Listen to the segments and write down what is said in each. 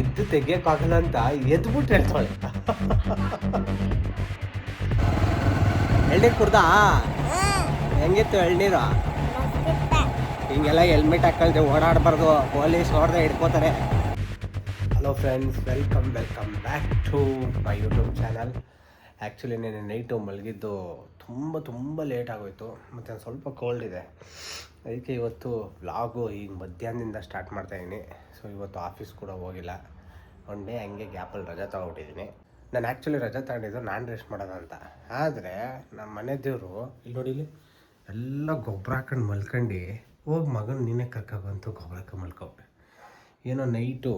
ಎದ್ದು ತೆಗಿಯಕ್ಕಾಗಲ್ಲ ಅಂತ ಎದ್ಬಿಟ್ಟು ಹೇಳ್ತಾಳೆ. ಎಳ್ನೀರು ಕುಡ್ದಾ? ಹೆಂಗಿತ್ತು ಎಳ್ನೀರು? ಹಿಂಗೆಲ್ಲ ಹೆಲ್ಮೆಟ್ ಹಾಕಲ್ದೆ ಓಡಾಡಬಾರ್ದು. ಪೊಲೀಸ್ ಹೊಡೆದ ಹಿಡ್ಕೋತಾರೆ. Hello friends welcome welcome back to my YouTube channel actually ನೆನೆ ನೈಟು ಮಲಗಿದ್ದು ತುಂಬ ತುಂಬ ಲೇಟ್ ಆಗೋಯ್ತು. ಮತ್ತು ಸ್ವಲ್ಪ ಕೋಲ್ಡ್ ಇದೆ. ಅದಕ್ಕೆ ಇವತ್ತು ವ್ಲಾಗು ಈಗ ಮಧ್ಯಾಹ್ನದಿಂದ ಸ್ಟಾರ್ಟ್ ಮಾಡ್ತಾಯಿದ್ದೀನಿ ಸೊ ಇವತ್ತು ಆಫೀಸ್ ಕೂಡ ಹೋಗಿಲ್ಲ. ಒನ್ ಡೇ ಹಂಗೆ ಗ್ಯಾಪಲ್ಲಿ ರಜಾ ತಗೊಬಿಟ್ಟಿದ್ದೀನಿ ನಾನು ಆ್ಯಕ್ಚುಲಿ ರಜಾ ತಗೊಂಡಿದ್ದು ನಾನು ರೆಸ್ಟ್ ಮಾಡೋದು ಅಂತ. ಆದರೆ ನಮ್ಮ ಮನೆ ದೇವರು ಇಲ್ಲಿ ನೋಡಿ ಇಲ್ಲಿ ಎಲ್ಲ ಗೊಬ್ಬರ ಹಾಕೊಂಡು ಮಲ್ಕೊಂಡು, ಹೋಗಿ ಮಗನ ನೀನೇ ಕರ್ಕೊಬಂತು ಗೊಬ್ಬರ ಹಾಕೊಂಡು ಮಲ್ಕೊಬಿಟ್ಟೆ ಏನೋ ನೈಟು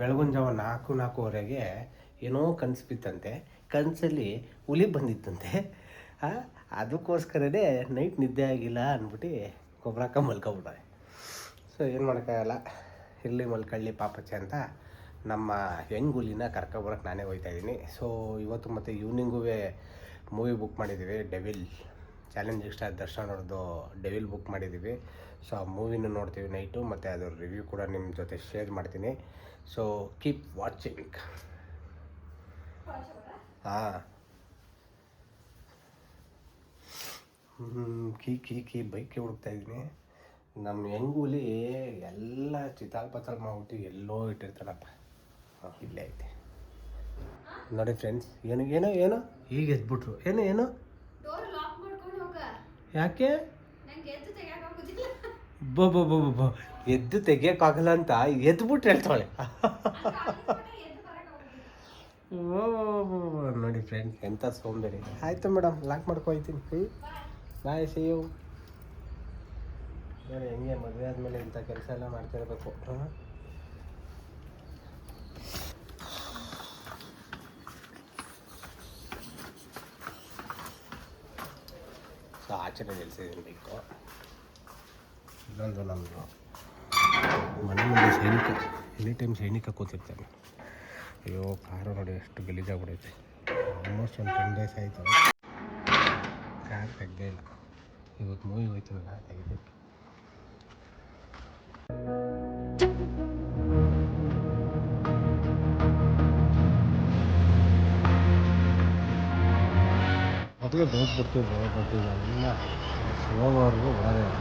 ಬೆಳಗಿನ ಜಾವ ನಾಲ್ಕು ನಾಲ್ಕೂವರೆಗೆ ಏನೋ ಕನಸು ಬಿತ್ತಂತೆ. ಕನಸಲ್ಲಿ ಹುಲಿ ಬಂದಿತ್ತಂತೆ. ಅದಕ್ಕೋಸ್ಕರನೇ ನೈಟ್ ನಿದ್ದೆ ಆಗಿಲ್ಲ ಅಂದ್ಬಿಟ್ಟು ಗೊಬ್ಬರ ಹಾಕ ಮಲ್ಕೊಬಿಟ್ಟೆ ಸೊ ಏನು ಮಾಡೋಕ್ಕಾಗಲ್ಲ ಇಲ್ಲಿ ಮಲ್ಕಳ್ಳಿ ಪಾಪಚ್ಚೆ ಅಂತ ನಮ್ಮ ಹೆಂಗುಲಿನ ಕರ್ಕೊಬರಕ್ಕೆ ನಾನೇ ಹೋಗ್ತಾ ಇದ್ದೀನಿ. ಸೊ ಇವತ್ತು ಮತ್ತು ಈವ್ನಿಂಗೂ ಮೂವಿ ಬುಕ್ ಮಾಡಿದ್ದೀವಿ ಡೆವಿಲ್ ಚಾಲೆಂಜ್ ಇಷ್ಟ ದರ್ಶನ್ ಅವ್ರದ್ದು ಡೆವಿಲ್ ಬುಕ್ ಮಾಡಿದ್ದೀವಿ. ಸೊ ಆ ಮೂವಿನ ನೋಡ್ತೀವಿ ನೈಟು ಮತ್ತು ಅದರ ರಿವ್ಯೂ ಕೂಡ ನಿಮ್ಮ ಜೊತೆ ಶೇರ್ ಮಾಡ್ತೀನಿ. ಸೊ ಕೀಪ್ ವಾಚಿಂಗ್ ಹಾಂ. ಕೀ ಕೀ ಕೀ ಬೈಕ್ ಹುಡುಕ್ತಾ ಇದ್ದೀನಿ. ನಮ್ಮ ಹೆಂಗೂಲಿ ಎಲ್ಲ ಚಿತಾಲ್ ಪತಾಲ್ ಮಾಡ್ಬಿಟ್ಟು ಎಲ್ಲೋ ಇಟ್ಟಿರ್ತಾರಪ್ಪ. ಇಲ್ಲೇ ಐತೆ. ನೋಡಿ ಫ್ರೆಂಡ್ಸ್ ಏನು ಏನೋ ಏನೋ? ಈಗ ಎದ್ಬಿಟ್ರು. ಏನು ಏನು? ಯಾಕೆ? ಬೋ ಎದ್ದು ಬೋ ಬೋ ಎದ್ದು ತೆಗಿಯೋಕ್ಕಾಗಲ್ಲ ಅಂತ ಎದ್ಬಿಟ್ಟು ಹೇಳ್ತಾಳೆ. ಓ ನೋಡಿ ಫ್ರೆಂಡ್ ಎಂಥ ಸೋಂಬೇರಿ ಆಯಿತು ಮೇಡಮ್ ಲಾಕ್ ಮಾಡ್ಕೊಯ್ತೀನಿ. ಬಾಯ್ ಸಿ ಯು ನೋಡಿ ಹೆಂಗೆ ಮದುವೆ ಆದಮೇಲೆ ಇಂಥ ಕೆಲಸ ಎಲ್ಲ ಮಾಡ್ತಿರ್ಬೇಕು. ಹಾಂ? ಸೊ ಆಚರಣೆ ನಿಲ್ಸಿದ್ದೀನಿ ಬೈಕು ಇಲ್ಲೊಂದು ನಮ್ಮದು ಮನೆ ಮುಂದೆ ಸೈನಿಕ ಎನಿ ಟೈಮ್ ಸೈನಿಕ ಕೂತಿರ್ತಾನೆ. ಅಯ್ಯೋ ಕಾರು ನೋಡಿ ಎಷ್ಟು ಗಲೀಜಾಗ್ಬಿಡೈತೆ. ಆಲ್ಮೋಸ್ಟ್ ಒಂದು ಟೆನ್ ಡೇಸ್ ಆಯಿತು. ಕಾರ್ ತೆಗ್ದೇ ಇಲ್ಲ. ಇವತ್ತು ಮೂವಿ ಹೋಯ್ತಲ್ಲ ತೆಗಿಬೇಕು ಮೊದಲೇ ಬರ್ತೀವಿ ಬಟ್ ಈಗ ಎಲ್ಲ ಹೋಗೋವರೆಗೂ ಬರೋದೇ ಇಲ್ಲ.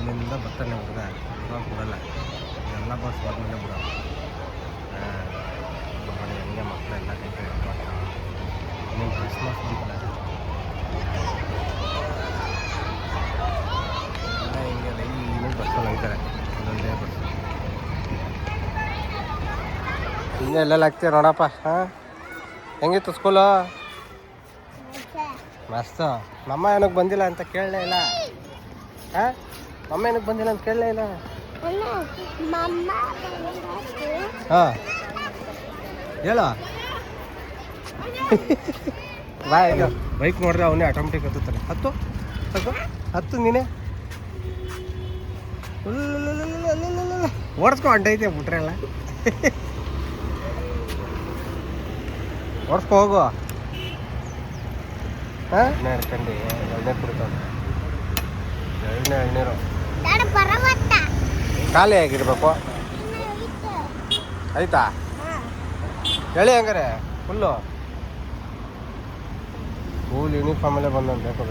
ಇಲ್ಲಿಂದ ಬರ್ತಾನೆ ಹುಡುಗ ಇವಾಗ ಬಿಡಲ್ಲ ಎಲ್ಲ ಬಸ್ ಹೋದ್ಮೇಲೆ ಆ, ನೋಡಿ ಮಕ್ಕಳೆಲ್ಲ ಇನ್ನೇನು ಕ್ರಿಸ್ಮಸ್ ಎಲ್ಲ ಹಿಂಗೆ ಲೈನ್ ಬಸ್ಸಲ್ಲಿ ಎಲ್ಲೆಲ್ಲ ಆಗ್ತೀಯ ನೋಡಪ್ಪ ಹಾಂ ಹೆಂಗಿತ್ತು ಸ್ಕೂಲು ಮಸ್ತು ನಮ್ಮ ಏನಕ್ಕೆ ಬಂದಿಲ್ಲ ಅಂತ ಕೇಳಲೇ ಇಲ್ಲ ಹಾಂ ಅಮ್ಮ ಏನಕ್ಕೆ ಬಂದಿಲ್ಲ ಅಂತ ಕೇಳಲೇ ಇಲ್ಲ ಹಾಂ ಹೇಳು ಬಾ ಈಗ ಬೈಕ್ ನೋಡಿದ್ರೆ ಅವನೇ ಆಟೋಮೆಟಿಕ್ ಹತ್ತುತ್ತಾನೆ. ಹತ್ತು? ಹತ್ತು? ಹತ್ತು ನೀನೇ. ಓಡಿಸ್ಕೊ ಅಡ್ಡೈತೆ ಬಿಟ್ರೆ ಎಲ್ಲ. ಓಡಿಸ್ಕೊ ಹೋಗು. ಹಾಂ? ಎಣ್ಣೆ ಕುಡಿತಾವೆ. ಎಣ್ಣೆ ಎಣ್ಣೀರು ಖಾಲಿ ಆಗಿರ್ಬೇಕು. ಆಯ್ತಾ? ಹೇಳಿ ಹಂಗಾರೆ ಫುಲ್ಲು ಸ್ಕೂಲ್ ಯೂನಿಫಾರ್ಮಲ್ಲೇ ಅಲ್ಲೇ ಬೇಕು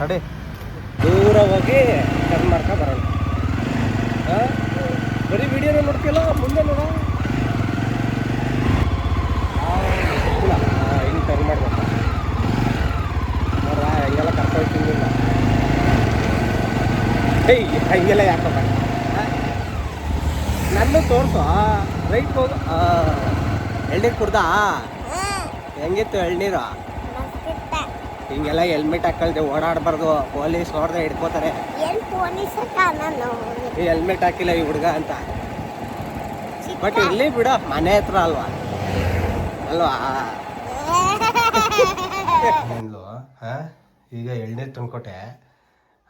ತಡಿ ದೂರ ಹೋಗಿ ಟರ್ನ್ ಮಾಡ್ಕೊ ಬರೋಣ. ಬರೀ ವಿಡಿಯೋನ ನೋಡ್ತಿಲ್ಲ ಮುಂದೆ ನೋಡ. ಹಿಂಗೆ ಟರ್ನ್ ಮಾಡ್ಬೇಕು. ನೋಡ್ರ ಹೆಂಗೆಲ್ಲ ಕರ್ಕೊಳ್ತಿಲ್ಲ ಹೇಯ್ ಹಂಗೆಲ್ಲ ಯಾಕಪ್ಪ ನನ್ನ ತೋರಿಸು. ರೈಟ್ ಹೋಗ. ಎಳ್ನೀರು ಕುಡ್ದಾ? ಹೆಂಗಿತ್ತು ಎಳ್ನೀರು? ಹಿಂಗೆಲ್ಲ ಹೆಲ್ಮೆಟ್ ಹಾಕಲ್ದೆ ಓಡಾಡಬಾರ್ದು ಪೊಲೀಸ್ ನೋಡ್ದೆ ಹಿಡ್ಕೋತಾರೆ. ಎಲ್ಲಿ ಪೊಲೀಸ್ ಹೆಲ್ಮೆಟ್ ಹಾಕಿಲ್ಲ ಈ ಹುಡುಗ ಅಂತ. ಬಟ್ ಇಲ್ಲಿ ಬಿಡ ಮನೆ ಹತ್ರ ಅಲ್ವಾ? ಅಲ್ವಾ? ಈಗ ಎಳ್ನೀರು ತಂದ್ಕೊಟ್ಟೆ.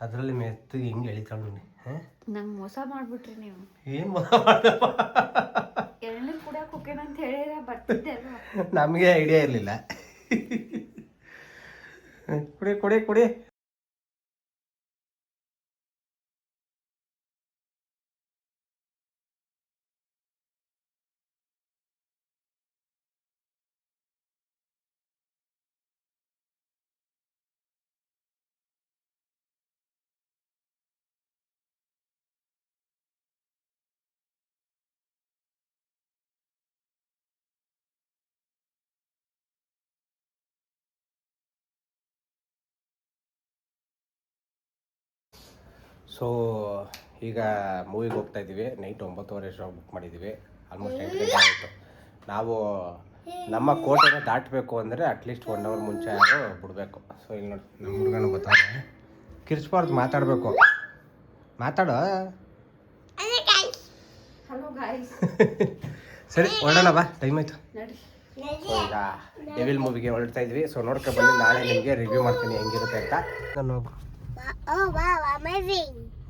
ಅದರಲ್ಲಿ ಮೆತ್ತಗೆ ಹಿಂಗೆ ಎಳಿತಾಳು ನೋಡಿ ಹಾಂ? ನಂಗೆ ಮೋಸ ಮಾಡ್ಬಿಟ್ರಿ ನೀವು. ಏನು ಎಳ್ನೀರು ಕುಡಿಯೋಕೆ ಹೋಗ್ಯಾನ ಅಂತ ಹೇಳಿದ್ರೆ ಬರ್ತಿದ್ದೆ ಅಲ್ವಾ? ನಮಗೆ ಐಡಿಯಾ ಇರಲಿಲ್ಲ. ಕುಡಿ ಕುಡಿ ಕುಡಿ ಸೊ ಈಗ ಮೂವಿಗೆ ಹೋಗ್ತಾ ಇದ್ದೀವಿ. ನೈಟ್ ಒಂಬತ್ತುವರೆ ಶೋ ಬುಕ್ ಮಾಡಿದ್ದೀವಿ. ಆಲ್ಮೋಸ್ಟ್ ಎಂಟು ಗಂಟೆ ಆಯಿತು. ನಾವು ನಮ್ಮ ಕೋಟೆನ ದಾಟಬೇಕು ಅಂದರೆ ಅಟ್ಲೀಸ್ಟ್ ಒನ್ ಅವರ್ ಮುಂಚೆ ಆದರೂ ಬಿಡಬೇಕು. ಸೊ ಇಲ್ಲಿ ನೋಡಿ. ನಮ್ಮ ಹುಡುಗನ ಗೊತ್ತಾಗ ಕಿರ್ಚ್ಬಾರ್ದು ಮಾತಾಡಬೇಕು. ಮಾತಾಡೋ. ಹಲೋ ಗಾಯ್ಸ್ ಸರಿ ಹೊರಡೋಣ ಬಾ. ಟೈಮ್ ಆಯಿತು. ಈಗ ಡೆವಿಲ್ ಮೂವಿಗೆ ಹೊರಡ್ತಾ ಇದ್ವಿ. ಸೊ ನೋಡ್ಕೊಂಡು ಬಂದು ನಾಳೆ ನಿಮಗೆ ರಿವ್ಯೂ ಮಾಡ್ತೀನಿ. ಹೆಂಗಿರುತ್ತೆ ಅಂತ. ನಾನು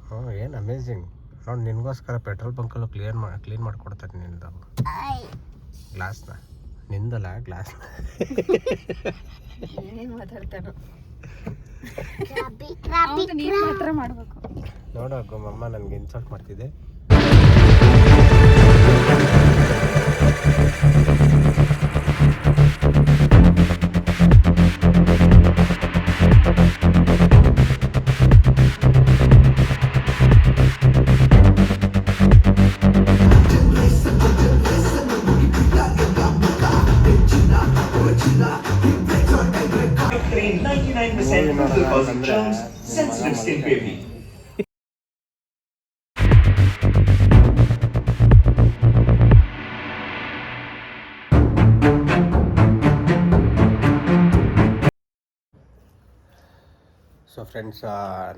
ಹ್ಞೂ ಏನು ಅಮೇಝಿಂಗ್ ನೋಡಿ ನಿನಗೋಸ್ಕರ ಪೆಟ್ರೋಲ್ ಬಂಕಲ್ಲೂ ಕ್ಲಿಯರ್ ಮಾ ಕ್ಲೀನ್ ಮಾಡಿಕೊಡ್ತಾರೆ ನಿಂದು. ಗ್ಲಾಸ್ನ ನಿಂದಲ್ಲ ಗ್ಲಾಸ್ ಮಾಡ್ಬೇಕು. ನೋಡೋಕು ಮಮ್ಮ ನನಗೆ ಇನ್ಸಲ್ಟ್ ಮಾಡ್ತಿದ್ದೆ Train ಅಂದ್ರೆ baby. So friends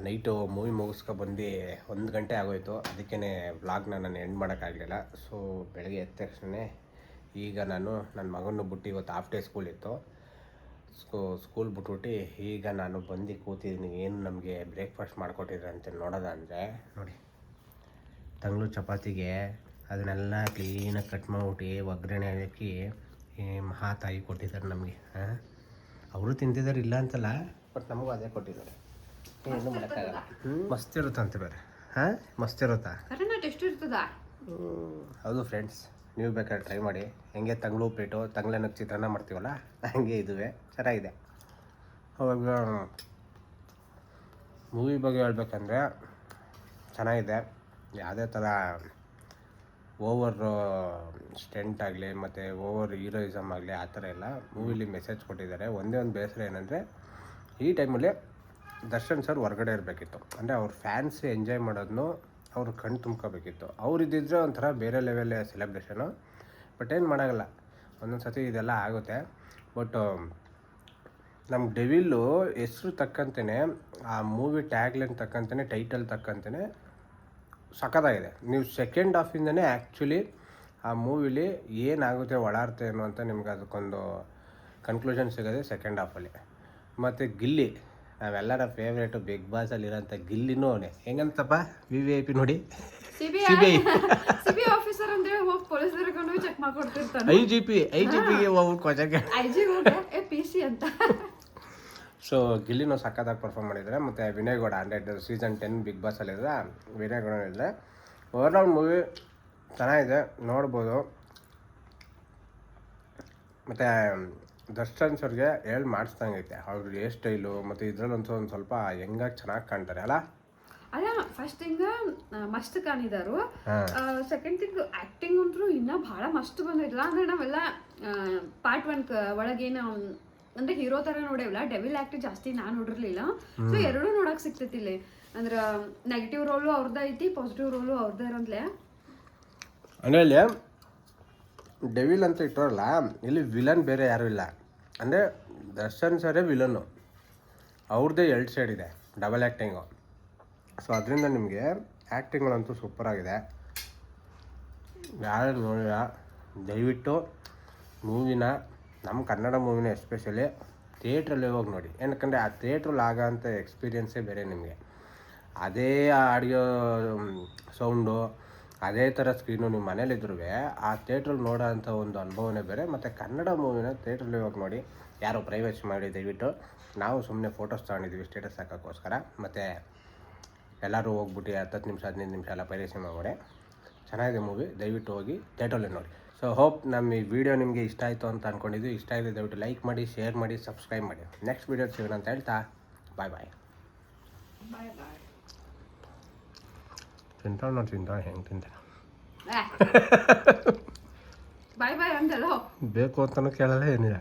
night movie ಮುಗಿಸ್ಕೊ ಬಂದು ಒಂದು ಗಂಟೆ ಆಗೋಯ್ತು. ಅದಕ್ಕೇ ವ್ಲಾಗ್ನ ನಾನು ಎಂಡ್ ಮಾಡೋಕ್ಕಾಗಲಿಲ್ಲ ಸೊ ಬೆಳಗ್ಗೆ ಎದ್ದ ತಕ್ಷಣ ಈಗ ನಾನು ನನ್ನ ಮಗನ ಬಿಟ್ಟು ಇವತ್ತು ಹಾಫ್ ಡೇ ಸ್ಕೂಲ್ ಇತ್ತು. ಸ್ಕೂ ಸ್ಕೂಲ್ ಬಿಟ್ಬಿಟ್ಟು ಈಗ ನಾನು ಬಂದು ಕೂತಿದ್ದೀನಿ. ಏನು ನಮಗೆ ಬ್ರೇಕ್ಫಾಸ್ಟ್ ಮಾಡಿಕೊಟ್ಟಿದ್ರೆ ಅಂತ ನೋಡೋದ ಅಂದರೆ ನೋಡಿ ತಂಗ್ಳು ಚಪಾತಿಗೆ ಅದನ್ನೆಲ್ಲ ಕ್ಲೀನಾಗಿ ಕಟ್ ಮಾಡಿಬಿಟ್ಟು ಒಗ್ಗರಣೆ ಹಾಕಿ ತಾಯಿ ಕೊಟ್ಟಿದ್ದಾರೆ ನಮಗೆ. ಹಾಂ ಅವರು ತಿಂತಿದ್ದಾರೆ ಇಲ್ಲ ಅಂತಲ್ಲ ಬಟ್ ನಮಗೂ ಅದೇ ಕೊಟ್ಟಿದ್ದಾರೆ. ಏನು ಮಾಡೋಕ್ಕಾಗಲ್ಲ. ಮಸ್ತ್ ಇರುತ್ತಂತೆ ಬೇರೆ? ಹಾಂ ಮಸ್ತ್ ಇರುತ್ತಾ? ಇರ್ತದ? ಹೌದು ಫ್ರೆಂಡ್ಸ್ ನೀವು ಬೇಕಾದ್ರೆ ಟ್ರೈ ಮಾಡಿ. ಹೆಂಗೆ ತಂಗ್ಳು ಉಪ್ಪಿಟ್ಟು ತಂಗ್ಳನ್ನ ಚಿತ್ರಾನ್ನ ಮಾಡ್ತೀವಲ್ಲ ಹಂಗೆ ಇದುವೆ. ಚೆನ್ನಾಗಿದೆ ಅವಾಗ ಮೂವಿ ಬಗ್ಗೆ ಹೇಳ್ಬೇಕಂದ್ರೆ ಚೆನ್ನಾಗಿದೆ. ಯಾವುದೇ ಥರ ಓವರ್ ಸ್ಟೆಂಟ್ ಆಗಲಿ, ಮತ್ತು ಓವರ್ ಹೀರೋಯಿಸಮ್ ಆಗಲಿ, ಆ ಥರ ಎಲ್ಲ ಮೂವಿಲಿ ಮೆಸೇಜ್ ಕೊಟ್ಟಿದ್ದಾರೆ. ಒಂದೇ ಒಂದು ಬೇಸರ ಏನಂದರೆ, ಈ ಟೈಮಲ್ಲಿ ದರ್ಶನ್ ಸರ್ ಹೊರಗಡೆ ಇರಬೇಕಿತ್ತು. ಅಂದರೆ ಅವ್ರ ಫ್ಯಾನ್ಸ್ ಎಂಜಾಯ್ ಮಾಡೋದನ್ನು ಅವ್ರು ಕಣ್ಣು ತುಂಬ್ಕೋಬೇಕಿತ್ತು. ಅವ್ರು ಇದ್ದಿದ್ರೆ ಒಂಥರ ಬೇರೆ ಲೆವೆಲ್ ಸೆಲೆಬ್ರೇಷನು ಬಟ್ ಏನು ಮಾಡೋಲ್ಲ ಒಂದೊಂದು ಸತಿ ಇದೆಲ್ಲ ಆಗುತ್ತೆ. ಬಟ್ ನಮ್ಮ ಡೆವಿಲ್ಲು ಹೆಸ್ರು ತಕ್ಕಂತೆಯೇ ಆ ಮೂವಿ ಟ್ಯಾಗ್ಲೈನ್ ತಕ್ಕಂತೆಯೇ ಟೈಟಲ್ ತಕ್ಕಂತೆಯೇ ಸಖತ್ತಾಗಿದೆ. ನೀವು ಸೆಕೆಂಡ್ ಹಾಫಿಂದನೇ ಆ್ಯಕ್ಚುಲಿ ಆ ಮೂವಿಲಿ ಏನಾಗುತ್ತೆ ಒಳಾಡ್ತೆ ಏನು ಅಂತ ನಿಮ್ಗೆ ಅದಕ್ಕೊಂದು ಕನ್ಕ್ಲೂಷನ್ ಸಿಗೋದೆ ಸೆಕೆಂಡ್ ಹಾಫಲ್ಲಿ ಮತ್ತು ಗಿಲ್ಲಿ ನಾವೆಲ್ಲರ ಫೇವ್ರೇಟು ಬಿಗ್ ಬಾಸಲ್ಲಿರೋಂಥ ಗಿಲ್ಲಿನೂ ಅವನೇ. ಹೆಂಗಂತಪ್ಪ ವಿ ವಿ ಐ ಪಿ ನೋಡಿ? C B CBI. ಆಫೀಸರ್ ಅಂದ್ರೆ ಹೋಗಿ ಪೊಲೀಸ್ ಕರ್ಕೊಂಡು check ಮಾಡ್ಕೊಡ್ತಿರ್ತಾನೆ. I G P I G ಪಿಗೆ ಹೋಗ್ಬಿಟ್ಟು ಐ ಜಿ ಪಿ ಸಿ ಅಂತ. ಸೊ ಗಿಲ್ಲಿನೂ ಸಖತ್ತಾಗಿ ಪರ್ಫಾರ್ಮ್ ಮಾಡಿದ್ದಾರೆ. ಮತ್ತು Vinay Gowda hundred season ten big ಬಾಸಲ್ಲಿದ್ದ Vinay Gowda ಇದ್ದರೆ ಓವರ್ಆಲ್ ಮೂವಿ ಚೆನ್ನಾಗಿದೆ ನೋಡ್ಬೋದು. ಮತ್ತು ದರ್ಶನ್ ಅವ್ರಿಗೆ ಹೇಳಿ ಮಾಡಿಸ್ದಂಗೈತೆ ಅವ್ರ ಹೇರ್ ಸ್ಟೈಲು ಮತ್ತು ಇದ್ರಲ್ಲಂತೂ ಒಂದು ಸ್ವಲ್ಪ ಹೆಂಗಾಗಿ ಚೆನ್ನಾಗಿ ಕಾಣ್ತಾರೆ ಅಲ್ಲ? ಅಲ್ಲ ಫಸ್ಟ್ ಥಿಂಗ್ ಮಸ್ತ್ ಕಾಣಿದಾರು ಸೆಕೆಂಡ್ ಥಿಂಗ್ ಆಕ್ಟಿಂಗ್ ಅಂತೂ ಇನ್ನೂ ಭಾಳ ಮಸ್ತ್ ಬಂದಿರಲ್ಲ ಅಂದ್ರೆ ನಾವೆಲ್ಲ ಪಾರ್ಟ್ ಒನ್ ಒಳಗೇನು ಅಂದ್ರೆ ಹೀರೋ ತರ ನೋಡೇವಲ್ಲ ಡೆವಿಲ್ ಆಕ್ಟ್ ಜಾಸ್ತಿ ನಾನು ನೋಡಿರ್ಲಿಲ್ಲ. ಸೊ ಎರಡೂ ನೋಡಕ್ ಸಿಕ್ತೈತಿ ಇಲ್ಲಿ. ಅಂದ್ರ ನೆಗೆಟಿವ್ ರೋಲು ಅವ್ರದ ಐತಿ ಪಾಸಿಟಿವ್ ರೋಲು ಅವ್ರದ ಇರೋದ್ಲೆ. ಅಂದ್ರೆ ಇಲ್ಲಿ ಡೆವಿಲ್ ಅಂತ ಇಟ್ಟರಲ್ಲ ಇಲ್ಲಿ ವಿಲನ್ ಬೇರೆ ಯಾರೂ ಇಲ್ಲ. ಅಂದರೆ ದರ್ಶನ್ ಸರೇ ವಿಲನ್ನು ಅವ್ರದ್ದೇ ಎರಡು ಸೈಡ್ ಇದೆ ಡಬಲ್ ಆ್ಯಕ್ಟಿಂಗು ಸೊ ಅದರಿಂದ ನಿಮಗೆ ಆ್ಯಕ್ಟಿಂಗ್ಗಳಂತೂ ಸೂಪರಾಗಿದೆ ಯಾರು ನೋಡಿಲ್ಲ ದಯವಿಟ್ಟು ಮೂವಿನ ನಮ್ಮ ಕನ್ನಡ ಮೂವಿನ ಎಸ್ಪೆಷಲಿ ಥಿಯೇಟ್ರಲ್ಲಿ ಹೋಗಿ ನೋಡಿ. ಏನಕ್ಕಂದರೆ ಆ ಥಿಯೇಟ್ರಲ್ಲಿ ಆಗೋಂಥ ಎಕ್ಸ್ಪೀರಿಯನ್ಸೇ ಬೇರೆ ನಿಮಗೆ. ಅದೇ ಆಡಿಯೋ ಸೌಂಡು ಅದೇ ಥರ ಸ್ಕ್ರೀನು ನಿಮ್ಮ ಮನೇಲಿದ್ರೂ ಆ ಥಿಯೇಟ್ರಲ್ಲಿ ನೋಡೋ ಅಂಥ ಒಂದು ಅನುಭವನೇ ಬೇರೆ. ಮತ್ತು ಕನ್ನಡ ಮೂವಿನ ಥಿಯೇಟ್ರಲ್ಲಿ ಹೋಗಿ ನೋಡಿ. ಯಾರೋ ಪ್ರೈವೇಸಿ ಮಾಡಿ ದಯವಿಟ್ಟು. ನಾವು ಸುಮ್ಮನೆ ಫೋಟೋಸ್ ತಗೊಂಡಿದ್ದೀವಿ ಸ್ಟೇಟಸ್ ಹಾಕೋಕ್ಕೋಸ್ಕರ. ಮತ್ತು ಎಲ್ಲರೂ ಹೋಗ್ಬಿಟ್ಟು ಹತ್ತು ನಿಮಿಷ, ಹದಿನೈದು ನಿಮಿಷ ಎಲ್ಲ ಪೈರೇಸಿ ಮಾಡಿ ಚೆನ್ನಾಗಿದೆ ಮೂವಿ ದಯವಿಟ್ಟು ಹೋಗಿ ಥಿಯೇಟ್ರಲ್ಲಿ ನೋಡಿ. ಸೊ ಹೋಪ್ ನಮ್ಮ ಈ ವಿಡಿಯೋ ನಿಮಗೆ ಇಷ್ಟ ಆಯಿತು ಅಂತ ಅಂದ್ಕೊಂಡಿದ್ದು ಇಷ್ಟ ಆಗಿದೆ ದಯವಿಟ್ಟು ಲೈಕ್ ಮಾಡಿ ಶೇರ್ ಮಾಡಿ ಸಬ್ಸ್ಕ್ರೈಬ್ ಮಾಡಿ. ನೆಕ್ಸ್ಟ್ ವೀಡಿಯೋ ಸಿಗೋಣ ಅಂತ ಹೇಳ್ತಾ ಬಾಯ್ ಬಾಯ್ ತಿಂತಾಳ ನೋಡಿ ತಿಂತಾಳೆ ಹೆಂಗೆ ತಿಂತಾಳೆ. ಬಾಯ್ ಬಾಯ್ ಅಂತಲ್ಲ ಬೇಕು ಅಂತಲೂ ಕೇಳಲ್ಲ ಏನಿಲ್ಲ